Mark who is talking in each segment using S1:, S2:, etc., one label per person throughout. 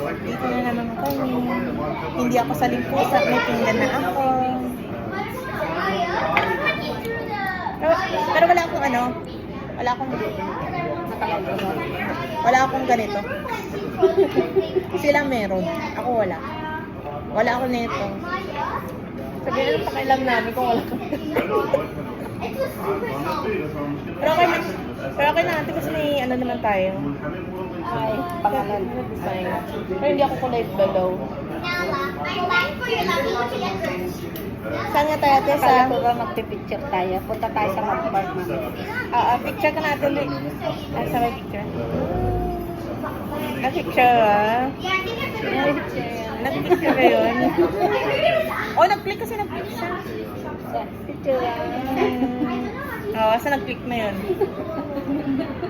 S1: Dito na naman kami. Hindi ako sa limpusak, may tingnan na ako. Pero, pero wala akong ano, wala akong wala akong ganito. Sila meron, ako wala. Wala ako nito. Sabihin na pakialam namin kung wala Pero okay na, pero okay na kasi may ano naman tayo.
S2: Ay, pangalan.
S1: Design. Pero hindi ako kulay below. Saan nga tayo, Tess?
S2: Kaya
S1: ah?
S2: ko ba magpipicture tayo? Punta tayo sa mag-park mamaya.
S1: Ah, ah, picture ka natin. Ah, sa may picture. Na-picture, ah. Nag-picture ka yun. oh, nag-click kasi nag-click siya.
S2: Picture.
S1: Hmm. Oh, asa nag-click na yun?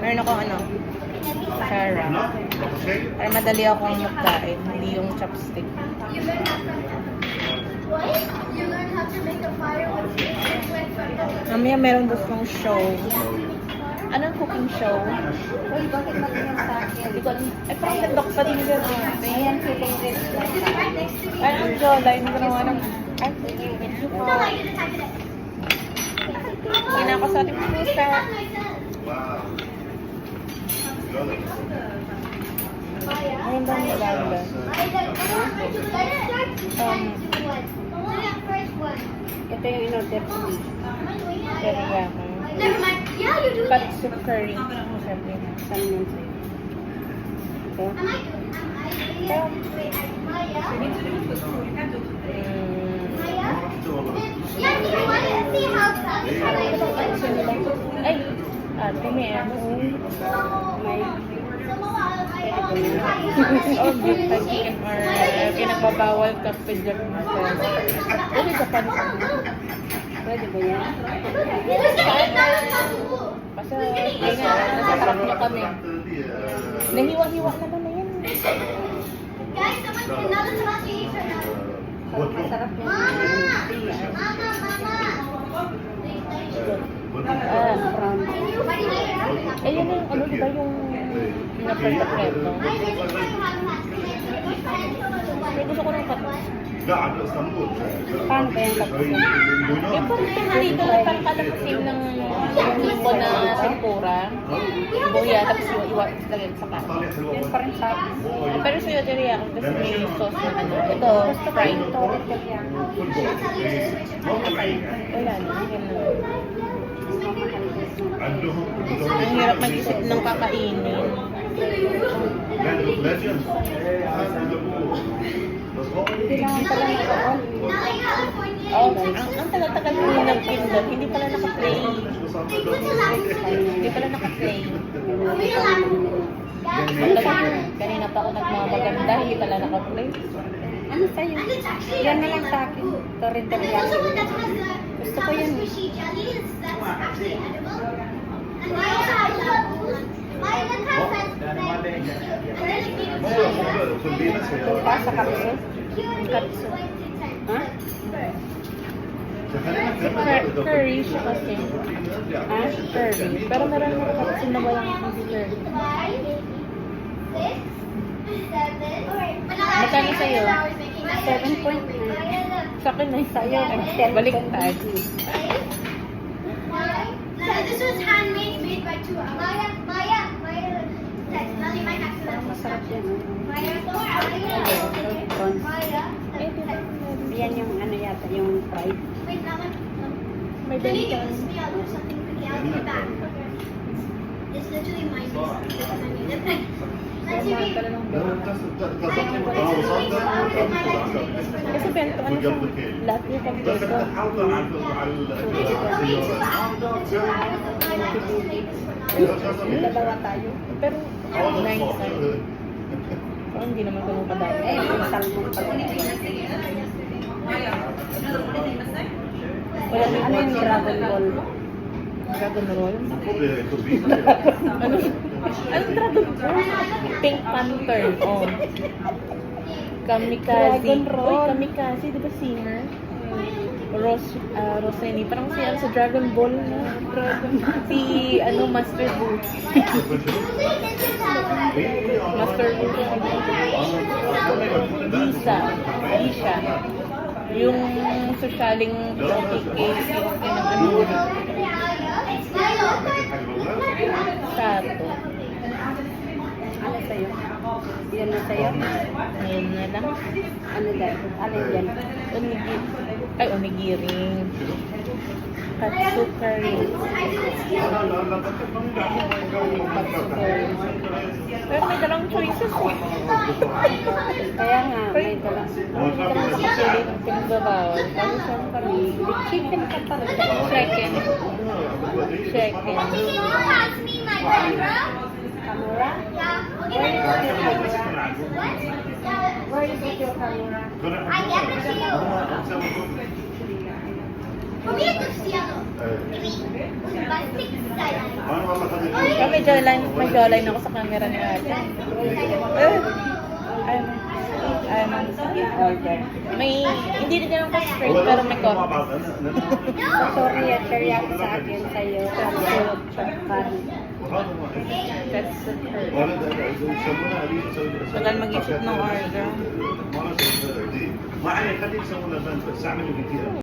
S1: Meron akong ano, Sarah. Para madali akong magkain, hindi yung chopstick. Mamaya meron gustong show. Anong cooking show?
S2: Uy, bakit magiging sa akin?
S1: Hindi ko alam. Eh, pa din yun.
S2: Ayan, feeling rich.
S1: Ay, ang jolay. Hindi ko naman ang... Ay, feeling rich. Hindi ako sa ating pusa. Ayun ba ang maganda? Um,
S2: ito yung in-order ko.
S1: Pero yan teriyaki. Katsu curry. Siyempre.
S2: Yun sa'yo? Ito?
S1: Pero, mm, ay, ate, may ano.
S2: May
S1: Oh, beef fried chicken or uh, pinagbabawal ka pidyak na sa... Pwede ka pa
S2: Pwede ba yan?
S1: Kasi, ay nga, nasa sarap niyo kami. Nahiwa-hiwa naman na yan.
S2: Masarap yan.
S1: Ah,
S2: Brown.
S1: eh, yun yung, ano diba yung pinaperfecto? May gusto ko ng
S3: tatlo.
S2: Paano ba yung tatlo?
S1: Yung kung narito na pangkalapasin ng tipo na tempura, boya, tapos yung iwa, lagyan sa kanin.
S2: Yun pa rin sa akin.
S1: Pero sa iyo, Jerry, ako gusto may sauce na ano. Ito, fried.
S2: Ito,
S1: Wala, hindi na. Ang hirap mag-isip ng kakainin.
S3: Land of Legends.
S2: Kailangan pala naka-on.
S1: Oh, ang, ang tagal-tagal ko yung nag-pindot. Hindi pala naka-play. Hindi pala naka-play. Kanina pa ako nagmamaganda. Hindi pala naka-play.
S2: Ano tayo? Yan na lang sa akin. Torrenterial. Gusto ko yan. Gusto ko yan.
S1: Katsu na walang hindi curry. Magkano sa'yo?
S2: 7.9.
S1: Sa akin na
S2: Sa'yo.
S1: Baliktad.
S4: This was handmade,
S1: Kasi Ben, ano siya, lahat niya
S3: kompleto.
S2: Dalawa tayo.
S1: Pero, nine side. Parang hindi naman ganun kadami.
S2: Eh, sakto pa lang.
S1: Wala,
S2: ano yung Dragon Ball?
S1: Dragon
S3: Ball?
S1: Ano? Anong Dragon Ball? Pink Panther. Oh. Kamikaze.
S2: Dragon Roll.
S1: Uy, Kamikaze, di ba singer? Rose, uh, Roseni. Parang si ano, sa Dragon Ball na. Dragon Si, ano, Master Wu. Master Wu. Lisa. Lisa. Yung sosyaling case, yung ano, Sato.
S2: Ano sa'yo? Yan na sa'yo?
S1: Ngayon na lang.
S2: Ano dyan? Ano yan?
S1: Onigiri. Ay, onigiring. Katsukari. Katsukari. Pero may dalawang choices eh.
S2: Kaya nga, may dala.
S1: May dalawang pipili ng pinagbabawal. Tapos saan kami?
S2: Chicken ka pa rin.
S1: Chicken. Chicken.
S2: Where is it your camera?
S4: I gave it to you. Pumili ko siya. Bastik style.
S1: May jawline, may jawline ako sa camera ni ate. Eh, ayun Ayun.
S2: Order.
S1: May, hindi rin ganun ka-straight, pero may contact.
S2: Sorry, at teriyaki sa akin sa'yo. Kaso, chokan.
S1: That's Tagal mag-isip ng order.
S3: ما عليك خليك تسوي لنا بس اعمل كثير